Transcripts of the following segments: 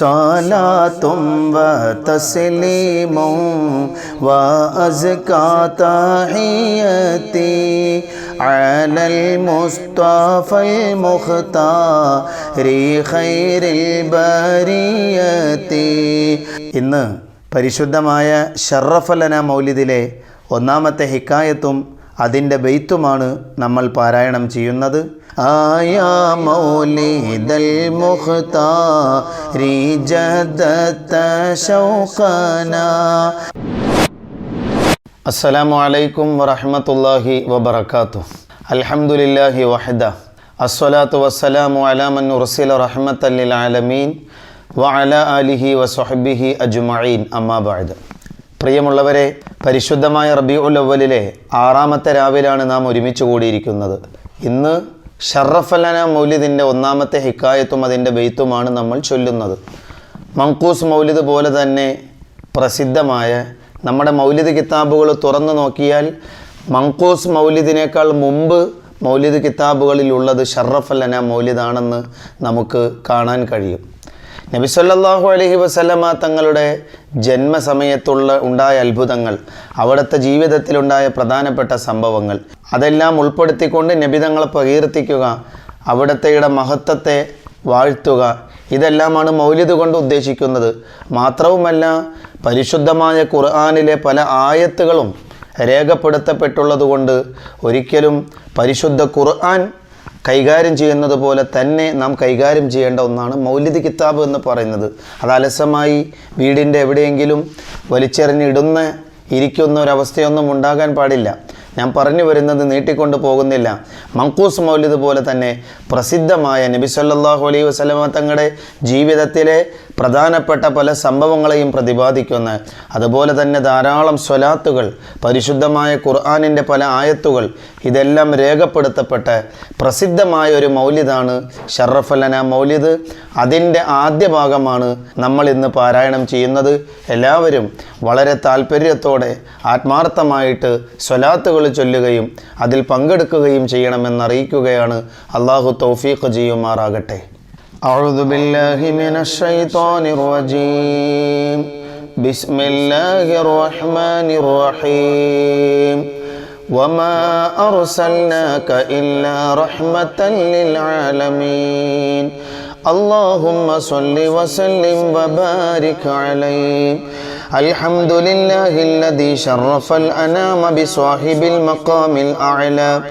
صلاة وتسليم وأزكى تحيتي على المصطفى المختار خير البرية ഇന്ന് പരിശുദ്ധമായ ഷറഫലന മൗലിദിലെ ഒന്നാമത്തെ ഹിക്കായത്തും അതിന്റെ ബെയ്ത്തുമാണ് നമ്മൾ പാരായണം ചെയ്യുന്നത്. ആയാ മൗലിദൽ മുഖ്താരി അസ്സലാമു അലൈക്കും വറഹ്മത്തുള്ളാഹി വബറകാതുഹു. അൽഹംദുലില്ലാഹി വഹദ. അസ്വലാത്തു വസ്സലാമു അലാമൻ ഉർസില റഹ്മത്തൻ ലിൽ ആലമീൻ വഅല ആലിഹി വസ്വഹ്ബിഹി അജ്മഈൻ. അമ്മാ ബഅദ്. പ്രിയമുള്ളവരെ പരിശുദ്ധമായ റബീഉൽ അവ്വലിലെ ആറാമത്തെ രാവിലാണ് നാം ഒരുമിച്ച് കൂടിയിരിക്കുന്നത്. ഇന്ന് ഷറഫലന മൗലിദിന്റെ ഒന്നാമത്തെ ഹിക്കായത്തും അതിന്റെ ബെയ്ത്തുമാണ് നമ്മൾ ചൊല്ലുന്നത്. മങ്കൂസ് മൗലിദ് പോലെ തന്നെ പ്രസിദ്ധമായ നമ്മുടെ മൗലിദ് കിതാബുകൾ തുറന്നു നോക്കിയാൽ മങ്കൂസ് മൗലിദിനേക്കാൾ മുമ്പ് മൗലിദ് കിതാബുകളിലുള്ളത് ഷറഫലന മൗലിദാണെന്ന് നമുക്ക് കാണാൻ കഴിയും. നബി അലഹി അലൈഹി വസല്ലമ തങ്ങളുടെ ജന്മസമയത്തുള്ള ഉണ്ടായ അത്ഭുതങ്ങൾ അവിടുത്തെ ജീവിതത്തിലുണ്ടായ പ്രധാനപ്പെട്ട സംഭവങ്ങൾ അതെല്ലാം ഉൾപ്പെടുത്തിക്കൊണ്ട് നബിതങ്ങളെ പ്രകീർത്തിക്കുക അവിടുത്തെയുടെ മഹത്വത്തെ വാഴ്ത്തുക ഇതെല്ലാമാണ് മൗലിദ് കൊണ്ട് ഉദ്ദേശിക്കുന്നത്. മാത്രവുമല്ല പരിശുദ്ധമായ ഖുർആാനിലെ പല ആയത്തുകളും രേഖപ്പെടുത്തപ്പെട്ടുള്ളതുകൊണ്ട് ഒരിക്കലും പരിശുദ്ധ ഖുർആൻ കൈകാര്യം ചെയ്യുന്നത് പോലെ തന്നെ നാം കൈകാര്യം ചെയ്യേണ്ട ഒന്നാണ് മൗലിദ് കിതാബ് എന്ന് പറയുന്നത്. അത് അലസമായി വീടിന്റെ എവിടെയെങ്കിലും വലിച്ചെറിഞ്ഞിടുന്ന ഇരിക്കുന്ന ഒരവസ്ഥയൊന്നും ഉണ്ടാകാൻ പാടില്ല. ഞാൻ പറഞ്ഞു വരുന്നത് നീട്ടിക്കൊണ്ട് പോകുന്നില്ല. മങ്കൂസ് മൗലിദ് പോലെ തന്നെ പ്രസിദ്ധമായ നബി സല്ലല്ലാഹു അലൈഹി വസല്ലമ തങ്ങളുടെ ജീവിതത്തിലെ പ്രധാനപ്പെട്ട പല സംഭവങ്ങളെയും പ്രതിപാദിക്കുന്ന. അതുപോലെ തന്നെ ധാരാളം സ്വലാത്തുകൾ പരിശുദ്ധമായ ഖുർആാനിന്റെ പല ആയത്തുകൾ ഇതെല്ലാം രേഖപ്പെടുത്തപ്പെട്ട പ്രസിദ്ധമായ ഒരു മൗലിദാണ് ഷറഫലന മൗലിദ്. അതിന്റെ ആദ്യ ഭാഗമാണ് നമ്മൾ ഇന്ന് പാരായണം ചെയ്യുന്നത്. എല്ലാവരും വളരെ താല്പര്യത്തോടെ ആത്മാർത്ഥമായിട്ട് സ്വലാത്തുകൾ ചൊല്ലുകയും അതിൽ പങ്കെടുക്കുകയും ചെയ്യണമെന്നറിയിക്കുകയാണ് അള്ളാഹു തൗഫീഖ് ചെയ്യുമാറാകട്ടെ. أعوذ بالله من الشيطان الرجيم. بسم الله الرحمن الرحيم. وما أرسلناك إلا رحمة للعالمين. اللهم صل وسلم وبارك عليه. الحمد لله الذي شرف الأنام بصاحب المقام الأعلى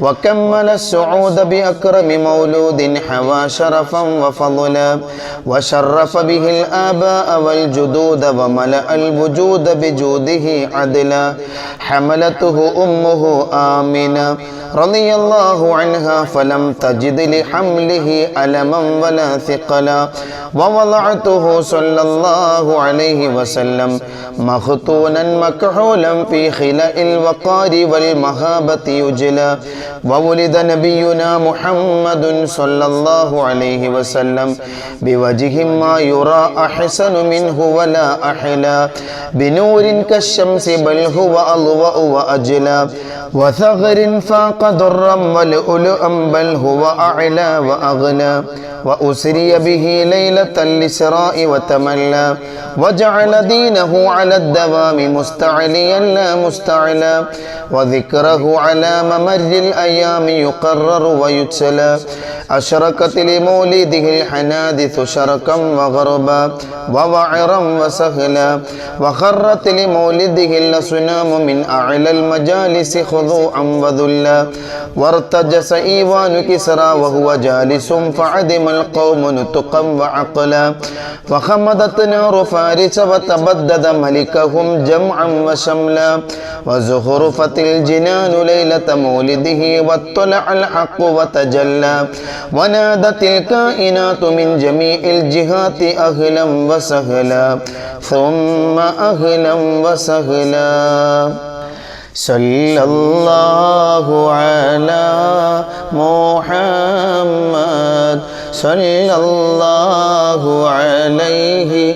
وكمل السعود بأكرم مولود حوى شرفا وفضلا وشرف به الآباء والجدود وملأ الوجود بجوده عدلا حملته أمه آمنا رضي الله عنها فلم تجد لحمله ألما ولا ثقلا ووضعته صلى الله عليه وسلم مختونا مكحولا في خلاء الوقار والمهابة يجلى وولد نبينا محمد صلى الله عليه وسلم بوجه ما يرى أحسن منه ولا أحلى بنور كالشمس بل هو أضوأ وأجلى وثغر فاق ضرا ولؤلؤا بل هو أعلى وأغلى وأسري به ليلة الإسراء وتملى وجعل دينه على الدوام مستعليا لا مستعلا وذكره على ممر الأيام يقرر ويتسلى أشركت لمولده الحنادث شرقا وغربا ووعرا وسهلا. وخرت لمولده الأصنام من أعلى المجالس خضوعا وذلا. وارتجس إيوان كسرى وهو جالس فعدم القوم نطقا وعقلا. وخمدت نار فارس وتبدد ملكهم جمعا وشملا وزخرفت الجنان ليلة مولده واطلع الحق وتجلى. ونادت الكائنات من جميع الجهات أهلا وسهلا ثم أهلا وسهلا. صلى الله على محمد صلى الله عليه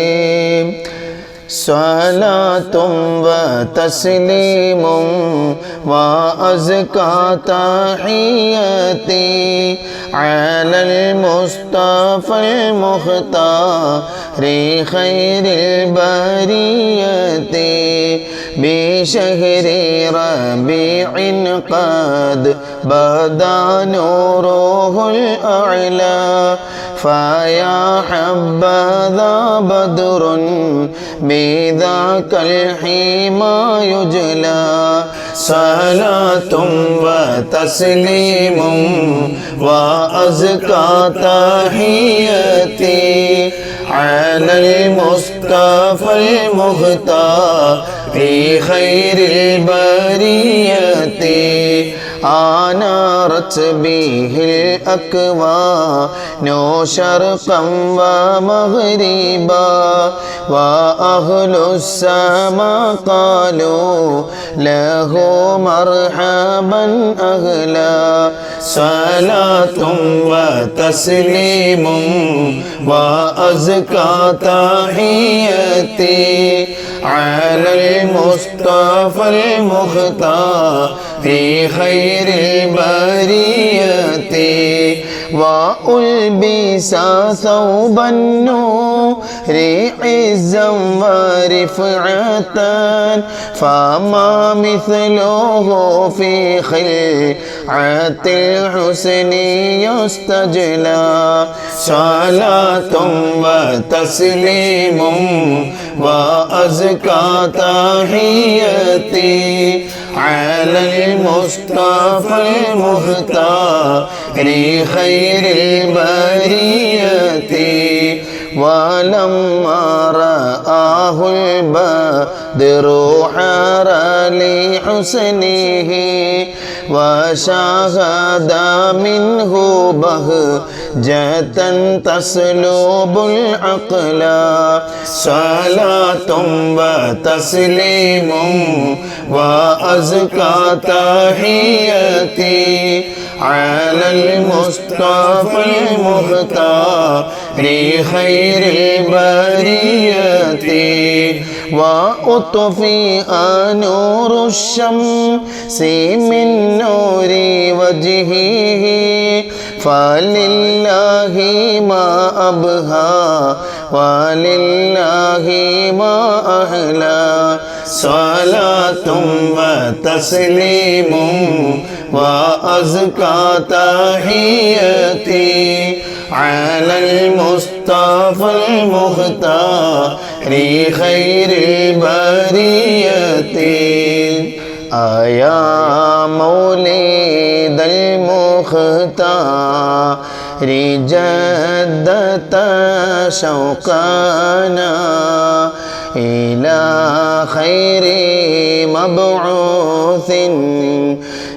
سلا تم و تسلیم و از کا تحیتی علی المصطفی المختار خیر البریتی بشهر ربيع قد بدا نوره الأعلى فيا حبذا بدر بذاك الحيما يجلى. صلاة وتسليم وأزكى تحياتي على المصطفى المختار في خير البرية آنارت به الأكوان شرقا ومغربا وأهل السماء قالوا له مرحبا أهلا صلاة وتسليم وأزكى تحياتي على المصطفى المختار في خير البرية. وألبس ثوب النور عزا ورفعة. فما مثله في خلعة الحسن يستجلى. صلاة وتسليم وأزكى تحياتي على المصطفى المختار خير البرية ولما رآه البدر حار لحسنه وشاهد منه بهجة تسلب العقل. صلاة وتسليم وأزكى تحياتي على المصطفى المختار خير البرية. وأطفئ نور الشمس من نور وجهه. فلله ما أبهى ولله ما أهلى. صلاة وتسليم وأزكى تحياتي على المصطفى المختار خير البرية. أيا مولد المختار جدت شوقنا إلى خير مبعوث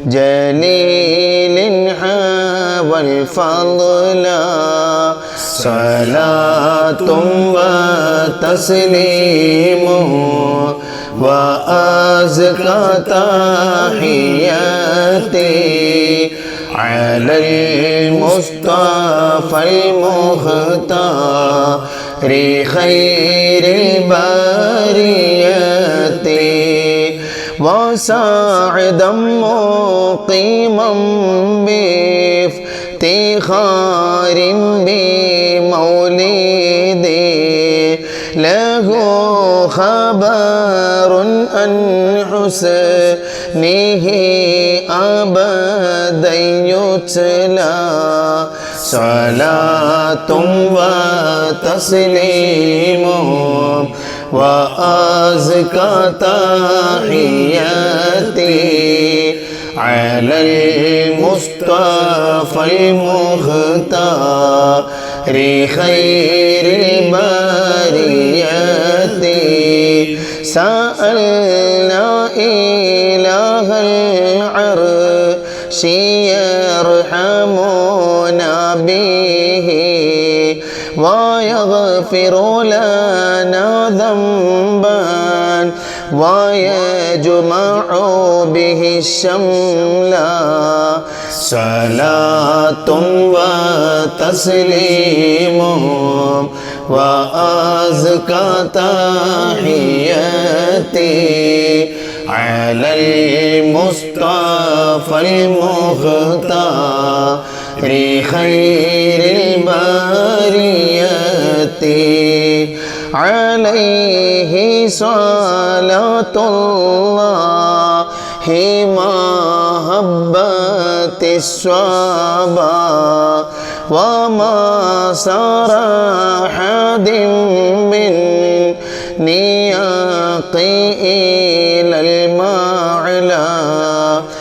جليل حوى الفضل صلاة وتسليم وأزكى تحياتي على المصطفى المختار خير البرية. وساعدا مقيما بافتخار بمولدي له خبر أن حسنه يتلى صلاة وتسليم وأزكى تحياتي على المصطفى المختار خير البرية سألنا إله العرش به ويغفر لنا ذنبا. ويجمع به الشمل. صلاة وتسليم. وأزكى تحياتي على المصطفى المختار. خير البرية عليه صلاة الله محبة الصحابة وما سار أحد من نياقي إلى المعلى.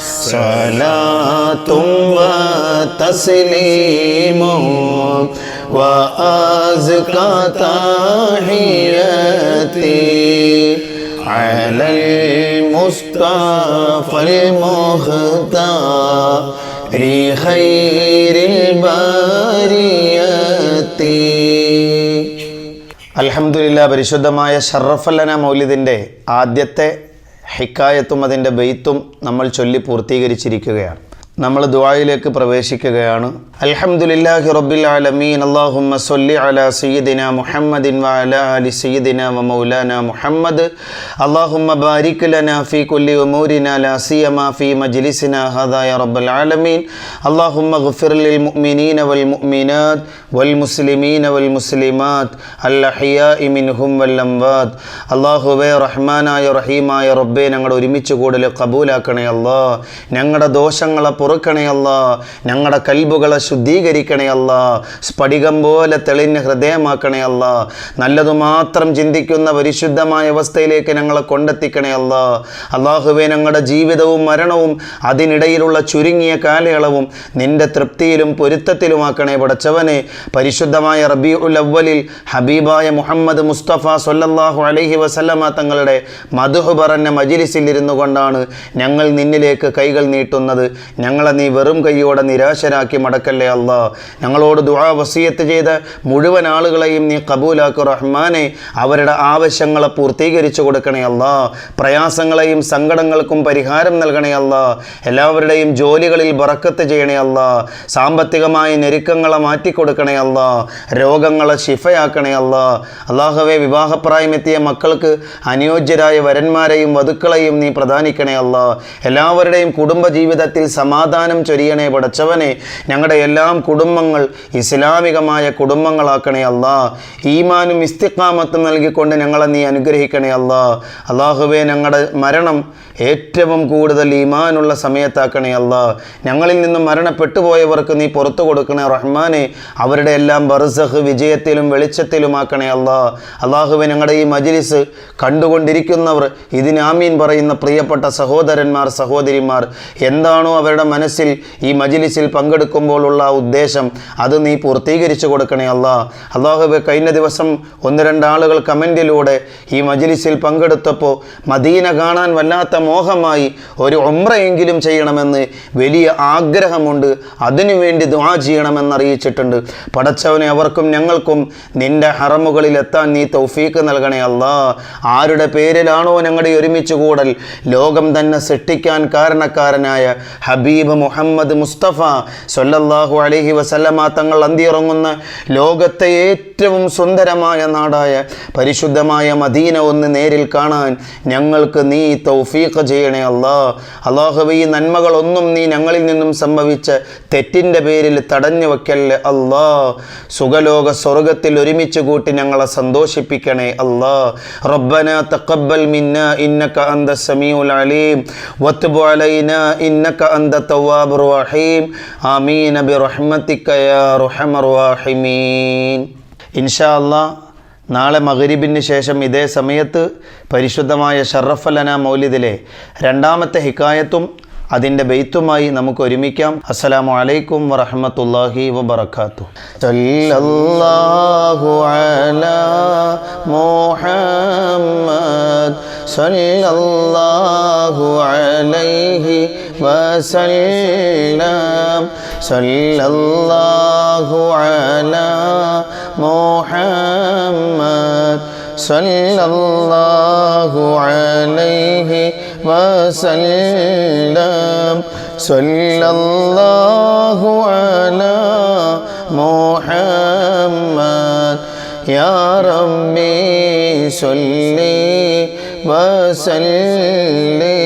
صلاة وتسليم وأزكى تحياتي على المصطفى المختار خير البرية അൽഹംദുലില്ല പരിശുദ്ധമായ ഷറഫല്ലന മൗലിദിൻ്റെ ആദ്യത്തെ ഹിക്കായത്തും അതിൻ്റെ ബെയ്ത്തും നമ്മൾ ചൊല്ലി പൂർത്തീകരിച്ചിരിക്കുകയാണ് നമ്മൾ ദുആയിലേക്ക് പ്രവേശിക്കുകയാണ്. അൽഹംദുലില്ലാഹി റബ്ബിൽ ആലമീൻ. അല്ലാഹുമ്മ സ്വല്ലി അലാ സയ്യിദിന മുഹമ്മദിൻ വ അലാ സയ്യിദിന വ മൗലാന മുഹമ്മദ്. അല്ലാഹുമ്മ ബാരിക് ലനാ ഫീ കുല്ലി ഉമൂരിന ലാ സിയമ ഫീ മജ്ലിസിന. ഹാദാ യാ റബ്ബൽ ആലമീൻ. അല്ലാഹുമ്മ ഗ്ഫിർ ലിൽ മുഅ്മിനീന വൽ മുഅ്മിനാത്ത് മിൻഹും വൽ അംവാത്ത് അല്ലാഹുവേ റഹ്മാനായ റഹീമായ റബ്ബെ ഞങ്ങളുടെ ഒരുമിച്ച് കൂടൽ കബൂലാക്കണേ അല്ലാ. ഞങ്ങളുടെ ദോഷങ്ങളെ പൊറുക്കണേ അല്ല. ഞങ്ങളുടെ കൽബുകളെ ശുദ്ധീകരിക്കണേ അല്ല. സ്ഫടികം പോലെ തെളിഞ്ഞ ഹൃദയമാക്കണേ അല്ല. നല്ലതു മാത്രം ചിന്തിക്കുന്ന പരിശുദ്ധമായ അവസ്ഥയിലേക്ക് ഞങ്ങളെ കൊണ്ടെത്തിക്കണേ അല്ല. അള്ളാഹുവെ ഞങ്ങളുടെ ജീവിതവും മരണവും അതിനിടയിലുള്ള ചുരുങ്ങിയ കാലയളവും നിന്റെ തൃപ്തിയിലും പൊരുത്തത്തിലുമാക്കണേ പടച്ചവനെ. പരിശുദ്ധമായ റബി ഉൽ അവലിൽ ഹബീബായ മുഹമ്മദ് മുസ്തഫ സൊല്ലാഹു അലഹി വസല്ലമ തങ്ങളുടെ മധുഹ് പറഞ്ഞ മജിലിസിൽ ഇരുന്നു കൊണ്ടാണ് ഞങ്ങൾ നിന്നിലേക്ക് കൈകൾ നീട്ടുന്നത്. ഞങ്ങളെ നീ വെറും കൈയോടെ നിരാശരാക്കി മടക്കല്ലേ അല്ല. ഞങ്ങളോട് ദുആ വസീയത്ത് ചെയ്ത മുഴുവൻ ആളുകളെയും നീ കബൂലാക്കു റഹ്മാനെ. അവരുടെ ആവശ്യങ്ങളെ പൂർത്തീകരിച്ചു കൊടുക്കണേ അല്ല. പ്രയാസങ്ങളെയും സങ്കടങ്ങൾക്കും പരിഹാരം നൽകണേ അല്ല. എല്ലാവരുടെയും ജോലികളിൽ ബറക്കത്ത് ചെയ്യണേ അല്ല. സാമ്പത്തികമായ ഞെരുക്കങ്ങളെ മാറ്റിക്കൊടുക്കണേ അല്ല. രോഗങ്ങളെ ശിഫയാക്കണേ അല്ല. അള്ളാഹുവെ വിവാഹപ്രായമെത്തിയ മക്കൾക്ക് അനുയോജ്യരായ വരന്മാരെയും വധുക്കളെയും നീ പ്രധാനിക്കണേ അല്ല. എല്ലാവരുടെയും കുടുംബജീവിതത്തിൽ സമാധാനം ചൊരിയണേ പടച്ചവനെ. ഞങ്ങളുടെ എല്ലാം കുടുംബങ്ങൾ ഇസ്ലാമികമായ കുടുംബങ്ങളാക്കണേ അല്ല. ഈമാനും ഇസ്തിക്കാമത്തും നൽകിക്കൊണ്ട് ഞങ്ങളെ നീ അനുഗ്രഹിക്കണേ അല്ല. അള്ളാഹുവെ ഞങ്ങളുടെ മരണം ഏറ്റവും കൂടുതൽ ഈമാനുള്ള സമയത്താക്കണേ അല്ല ഞങ്ങളിൽ നിന്നും മരണപ്പെട്ടു പോയവർക്ക് നീ പുറത്തു കൊടുക്കണേ റഹ്മാനെ. അവരുടെ എല്ലാം ബർസഹ് വിജയത്തിലും വെളിച്ചത്തിലും ആക്കണേ അല്ല അള്ളാഹുവെ ഞങ്ങളുടെ ഈ മജിലിസ് കണ്ടുകൊണ്ടിരിക്കുന്നവർ ഇതിന് ആമീൻ പറയുന്ന പ്രിയപ്പെട്ട സഹോദരന്മാർ സഹോദരിമാർ എന്താണോ അവരുടെ മനസ്സിൽ ഈ മജിലിസിൽ പങ്കെടുക്കുമ്പോഴുള്ള ഉദ്ദേശം അത് നീ പൂർത്തീകരിച്ചു കൊടുക്കണേ അല്ല അള്ളാഹുബെ കഴിഞ്ഞ ദിവസം ഒന്ന് രണ്ടാളുകൾ കമന്റിലൂടെ ഈ മജിലിസിൽ പങ്കെടുത്തപ്പോൾ മദീന കാണാൻ വല്ലാത്ത മോഹമായി ഒരു ഒമ്രയെങ്കിലും ചെയ്യണമെന്ന് വലിയ ആഗ്രഹമുണ്ട്. അതിനുവേണ്ടി ദുആ ചെയ്യണമെന്നറിയിച്ചിട്ടുണ്ട്. പടച്ചവനെ അവർക്കും ഞങ്ങൾക്കും നിന്റെ ഹറമുകളിൽ എത്താൻ നീ തൗഫീക്ക് നൽകണേ അല്ല. ആരുടെ പേരിലാണോ ഞങ്ങളുടെ ഒരുമിച്ച് കൂടൽ? ലോകം തന്നെ സൃഷ്ടിക്കാൻ കാരണക്കാരനായ ഹബീബ് മുഹമ്മദ് മുസ്തഫ സൊല്ലാഹു അലഹി വസല്ലമ തങ്ങൾ അന്തിയിറങ്ങുന്ന ലോകത്തെ ഏറ്റവും സുന്ദരമായ നാടായ പരിശുദ്ധമായ മദീന ഒന്ന് നേരിൽ കാണാൻ ഞങ്ങൾക്ക് നീ തൗഫീഖ് ചെയ്യണേ അല്ലാ. അള്ളാഹുവെ ഈ നന്മകളൊന്നും നീ ഞങ്ങളിൽ നിന്നും സംഭവിച്ച തെറ്റിന്റെ പേരിൽ തടഞ്ഞു വയ്ക്കല്ലേ അല്ലാ. സുഖലോക സ്വർഗത്തിൽ ഒരുമിച്ച് കൂട്ടി ഞങ്ങളെ സന്തോഷിപ്പിക്കണേ അല്ലാ. റബ്ബന തഖബ്ബൽ മിന്ന ഇന്നക അന്ത സമീഉൽ അലീം. വത്ബു അലൈന ഇന്നക അന്ത തവ്വാബുർ റഹീം. ആമീൻ ബിറഹ്മതിക യാ റഹമർ റഹീമീൻ. ഇൻഷാ നാളെ മഗ്രിബിന് ശേഷം ഇതേ സമയത്ത് പരിശുദ്ധമായ ഷറഫലന മൗലിദിലെ രണ്ടാമത്തെ ഹിക്കായത്തും അതിന്റെ ബെയ്ത്തുമായി നമുക്ക് ഒരുമിക്കാം. അസ്സലാമു അലൈക്കും വറഹമത്തല്ലാഹി വബർക്കാത്തു സല്ലല്ലാഹു അലാ മുഹമ്മദ് സല്ലല്ലാഹു അലൈഹി വസല്ലം. സല്ലല്ലാഹു അലാ മുഹമ്മദ് സല്ലല്ലാഹു അലൈഹി وسلم. صلى الله على محمد. يا ربي صل وسلم.